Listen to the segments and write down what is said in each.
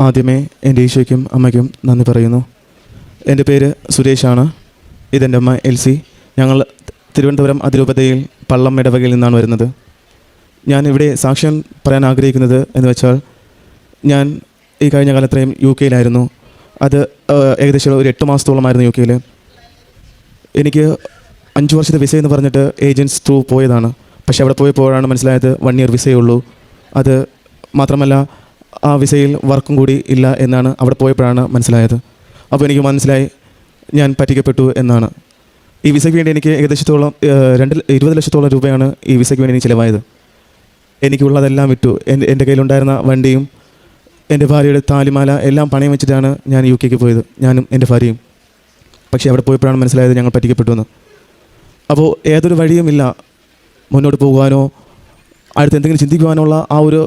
ആദ്യമേ എന്റെ ഈശോയ്ക്കും അമ്മയ്ക്കും നന്ദി പറയുന്നു. എന്റെ പേര് സുരേഷാണ്. ഇതെന്റെ അമ്മ എൽസി. ഞങ്ങൾ തിരുവനന്തപുരം അതിരൂപതയിൽ പള്ളം ഇടവകയിൽ നിന്നാണ് വരുന്നത്. ഞാൻ ഇവിടെ സാക്ഷ്യം പറയാൻ ആഗ്രഹിക്കുന്നത് എന്ന് വെച്ചാൽ ഞാൻ ഈ കഴിഞ്ഞ കാലത്രയും യു കെയിലായിരുന്നു. അത് ഏകദേശം ഒരു എട്ട് മാസത്തോളമായിരുന്നു യു കെയിൽ. എനിക്ക് അഞ്ച് വർഷത്തെ വിസ എന്ന് പറഞ്ഞിട്ട് ഏജൻസ് ത്രൂ പോയതാണ്. പക്ഷേ അവിടെ പോയപ്പോഴാണ് മനസ്സിലായത് വൺ ഇയർ വിസയേ ഉള്ളൂ. അത് മാത്രമല്ല ആ വിസയിൽ വർക്കും കൂടി ഇല്ല എന്നാണ് അവിടെ പോയപ്പോഴാണ് മനസ്സിലായത്. അപ്പോൾ എനിക്ക് മനസ്സിലായി ഞാൻ പറ്റിക്കപ്പെട്ടു എന്നാണ്. ഈ വിസയ്ക്ക് വേണ്ടി എനിക്ക് ഏകദേശത്തോളം രണ്ട് ഇരുപത് ലക്ഷത്തോളം രൂപയാണ് ഈ വിസയ്ക്ക് വേണ്ടി എനിക്ക് ചിലവായത്. എനിക്കുള്ളതെല്ലാം വിറ്റു. എന്റെ എന്റെ കയ്യിലുണ്ടായിരുന്ന വണ്ടിയും എന്റെ ഭാര്യയുടെ താലിമാല എല്ലാം പണയം വെച്ചിട്ടാണ് ഞാൻ യു കെക്ക് പോയത് ഞാനും എന്റെ ഭാര്യയും. പക്ഷേ അവിടെ പോയപ്പോഴാണ് മനസ്സിലായത് ഞങ്ങൾ പറ്റിക്കപ്പെട്ടു എന്ന്. അപ്പോൾ ഏതൊരു വഴിയുമില്ല മുന്നോട്ട് പോകുവാനോ അടുത്ത് എന്തെങ്കിലും ചിന്തിക്കുവാനുള്ള ആ ഒരു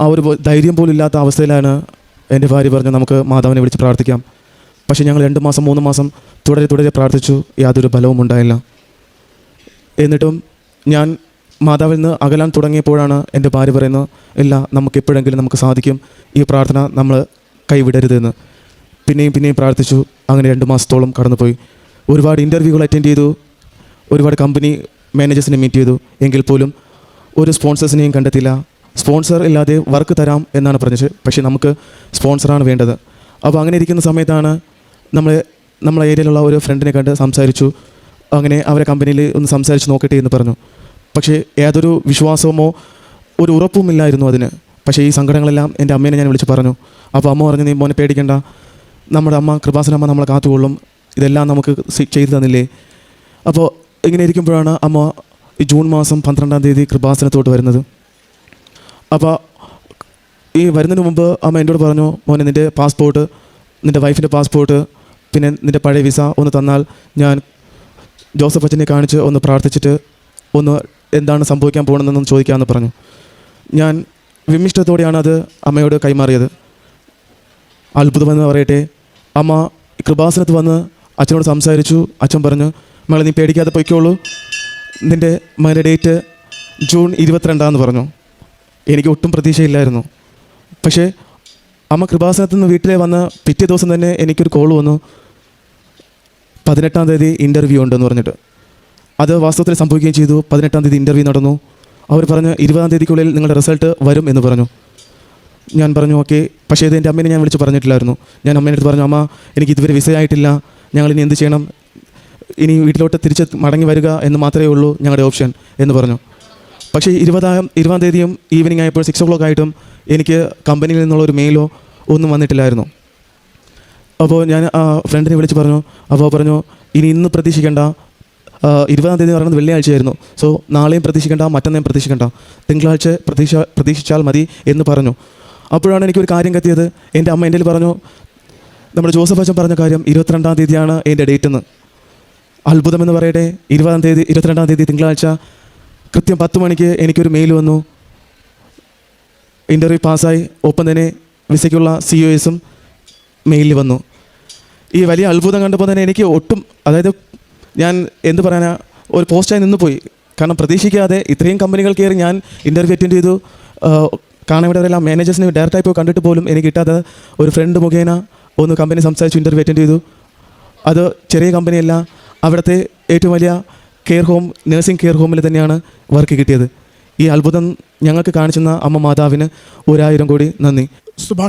ആ ഒരു ധൈര്യം പോലും ഇല്ലാത്ത അവസ്ഥയിലാണ് എന്റെ ഭാര്യ പറഞ്ഞു നമുക്ക് മാതാവിനെ വിളിച്ച് പ്രാർത്ഥിക്കാം. പക്ഷേ ഞങ്ങൾ രണ്ട് മാസം മൂന്ന് മാസം തുടരെ തുടരെ പ്രാർത്ഥിച്ചു യാതൊരു ഫലവും ഉണ്ടായില്ല. എന്നിട്ടും ഞാൻ മാതാവിൽ നിന്ന് അകലാൻ തുടങ്ങിയപ്പോഴാണ് എന്റെ ഭാര്യ പറയുന്നത് ഇല്ല നമുക്ക് എപ്പോഴെങ്കിലും നമുക്ക് സാധിക്കും ഈ പ്രാർത്ഥന നമ്മൾ കൈവിടരുതെന്ന്. പിന്നെയും പിന്നെയും പ്രാർത്ഥിച്ചു അങ്ങനെ രണ്ട് മാസത്തോളം കടന്നുപോയി. ഒരുപാട് ഇന്റർവ്യൂകൾ അറ്റൻഡ് ചെയ്തു ഒരുപാട് കമ്പനി മാനേജേഴ്സിനെ മീറ്റ് ചെയ്തു. എങ്കിൽ പോലും ഒരു സ്പോൺസേഴ്സിനെയും കണ്ടെത്തില്ല സ്പോൺസർ ഇല്ലാതെ വർക്ക് തരാം എന്നാണ് പറഞ്ഞത്. പക്ഷേ നമുക്ക് സ്പോൺസറാണ് വേണ്ടത്. അപ്പോൾ അങ്ങനെ ഇരിക്കുന്ന സമയത്താണ് നമ്മൾ നമ്മളെ ഏരിയയിലുള്ള ഒരു ഫ്രണ്ടിനെ കണ്ട് സംസാരിച്ചു. അങ്ങനെ അവരെ കമ്പനിയിൽ ഒന്ന് സംസാരിച്ച് നോക്കട്ടെ എന്ന് പറഞ്ഞു. പക്ഷേ ഏതൊരു വിശ്വാസമോ ഒരു ഉറപ്പുമില്ലായിരുന്നു അതിന്. പക്ഷേ ഈ സങ്കടങ്ങളെല്ലാം എന്റെ അമ്മേനെ ഞാൻ വിളിച്ച് പറഞ്ഞു. അപ്പോൾ അമ്മ പറഞ്ഞു നീ മോനെ പേടിക്കണ്ട. നമ്മുടെ അമ്മ കൃപാസനമ്മ നമ്മളെ കാത്തുകൊള്ളും. ഇതെല്ലാം നമുക്ക് ചെയ്തു തന്നില്ലേ? അപ്പോൾ ഇങ്ങനെ ഇരിക്കുമ്പോഴാണ് അമ്മ ഈ ജൂൺ മാസം പന്ത്രണ്ടാം തീയതി കൃപാസനത്തോട്ട് വരുന്നത്. അപ്പോൾ ഈ വരുന്നതിന് മുമ്പ് അമ്മ എന്നോട് പറഞ്ഞു മോനെ നിന്റെ പാസ്പോർട്ട് നിന്റെ വൈഫിന്റെ പാസ്പോർട്ട് പിന്നെ നിന്റെ പഴയ വിസ ഒന്ന് തന്നാൽ ഞാൻ ജോസഫ് അച്ഛനെ കാണിച്ച് ഒന്ന് പ്രാർത്ഥിച്ചിട്ട് ഒന്ന് എന്താണ് സംഭവിക്കാൻ പോകണമെന്നൊന്ന് ചോദിക്കാമെന്ന് പറഞ്ഞു. ഞാൻ വിമിഷ്ടത്തോടെയാണ് അത് അമ്മയോട് കൈമാറിയത്. അത്ഭുതമെന്ന് പറയട്ടെ. അമ്മ കൃപാസനത്ത് വന്ന് അച്ഛനോട് സംസാരിച്ചു. അച്ഛൻ പറഞ്ഞു മകളെ നീ പേടിക്കാതെ പൊയ്ക്കോളൂ. നിന്റെ മകന്റെ ഡേറ്റ് ജൂൺ ഇരുപത്തിരണ്ടാന്ന് പറഞ്ഞു. എനിക്ക് ഒട്ടും പ്രതീക്ഷയില്ലായിരുന്നു. പക്ഷേ അമ്മ കൃപാസനത്തിൽ നിന്ന് വീട്ടിലെ വന്ന് പിറ്റേ ദിവസം തന്നെ എനിക്കൊരു കോൾ വന്നു. പതിനെട്ടാം തീയതി ഇന്റർവ്യൂ ഉണ്ടെന്ന് പറഞ്ഞിട്ട്. അത് വാസ്തവത്തിൽ സംഭവിക്കുകയും ചെയ്തു. പതിനെട്ടാം തീയതി ഇന്റർവ്യൂ നടന്നു. അവർ പറഞ്ഞു ഇരുപതാം തീയതിക്കുള്ളിൽ നിങ്ങളുടെ റിസൾട്ട് വരും എന്ന് പറഞ്ഞു. ഞാൻ പറഞ്ഞു ഓക്കെ. പക്ഷേ ഇത് എന്റെ അമ്മേനെ ഞാൻ വിളിച്ച് പറഞ്ഞിട്ടില്ലായിരുന്നു. ഞാൻ അമ്മേന്റെ അടുത്ത് പറഞ്ഞു അമ്മ എനിക്ക് ഇതുവരെ വിസയായിട്ടില്ല ഞങ്ങൾ ഇനി എന്ത് ചെയ്യണം? ഇനി വീട്ടിലോട്ട് തിരിച്ച് മടങ്ങി വരിക എന്ന് മാത്രമേ ഉള്ളൂ ഞങ്ങളുടെ ഓപ്ഷൻ എന്ന് പറഞ്ഞു. പക്ഷേ ഇരുപതാം ഇരുപതാം തീയതിയും ഈവനിങ് ആയപ്പോൾ സിക്സ് ഓ ക്ലോക്ക് ആയിട്ടും എനിക്ക് കമ്പനിയിൽ നിന്നുള്ള ഒരു മെയിലോ ഒന്നും വന്നിട്ടില്ലായിരുന്നു. അപ്പോൾ ഞാൻ ഫ്രണ്ടിനെ വിളിച്ച് പറഞ്ഞു. അപ്പോൾ പറഞ്ഞു ഇനി ഇന്ന് പ്രതീക്ഷിക്കേണ്ട. ഇരുപതാം തീയതി പറയുന്നത് വെള്ളിയാഴ്ചയായിരുന്നു. സോ നാളെയും പ്രതീക്ഷിക്കേണ്ട മറ്റന്നേയും പ്രതീക്ഷിക്കേണ്ട. തിങ്കളാഴ്ച പ്രതീക്ഷ പ്രതീക്ഷിച്ചാൽ മതി എന്ന് പറഞ്ഞു. അപ്പോഴാണ് എനിക്കൊരു കാര്യം കത്തിയത്. എന്റെ അമ്മ എന്റെ പറഞ്ഞു നമ്മുടെ ജോസഫ് അച്ഛൻ പറഞ്ഞ കാര്യം ഇരുപത്തിരണ്ടാം തീയതിയാണ് എന്റെ ഡേറ്റ് എന്ന് അത്ഭുതമെന്ന് പറയട്ടെ. ഇരുപതാം തീയതി ഇരുപത്തിരണ്ടാം തീയതി തിങ്കളാഴ്ച കൃത്യം പത്ത് മണിക്ക് എനിക്കൊരു മെയിൽ വന്നു. ഇന്റർവ്യൂ പാസ്സായി. ഒപ്പം തന്നെ വിസയ്ക്കുള്ള സി ഒ എസും മെയിലിൽ വന്നു. ഈ വലിയ അത്ഭുതം കണ്ടപ്പോൾ തന്നെ എനിക്ക് ഒട്ടും അതായത് ഞാൻ എന്ത് പറയാനാ ഒരു പോസ്റ്റായി നിന്ന് പോയി കാരണം പ്രതീക്ഷിക്കാതെ ഇത്രയും കമ്പനികൾ കയറി ഞാൻ ഇന്റർവ്യൂ അറ്റൻഡ് ചെയ്തു. കാണാവിടെവരെല്ലാം മാനേജേഴ്സിനെ ഡയറക്റ്റായി പോയി കണ്ടിട്ട് പോലും എനിക്ക് കിട്ടാതെ ഒരു ഫ്രണ്ട് മുഖേന ഒന്ന് കമ്പനി സംസാരിച്ചു ഇന്റർവ്യൂ അറ്റൻഡ് ചെയ്തു. അത് ചെറിയ കമ്പനിയല്ല അവിടുത്തെ ഏറ്റവും വലിയ കെയർ ഹോം നഴ്സിംഗ് കെയർ ഹോമിൽ തന്നെയാണ് വർക്ക് കിട്ടിയത്. ഈ അത്ഭുതം ഞങ്ങൾക്ക് കാണിച്ചെന്ന അമ്മ മാതാവിന് ഒരായിരം കോടി നന്ദി. സുഭാഷ്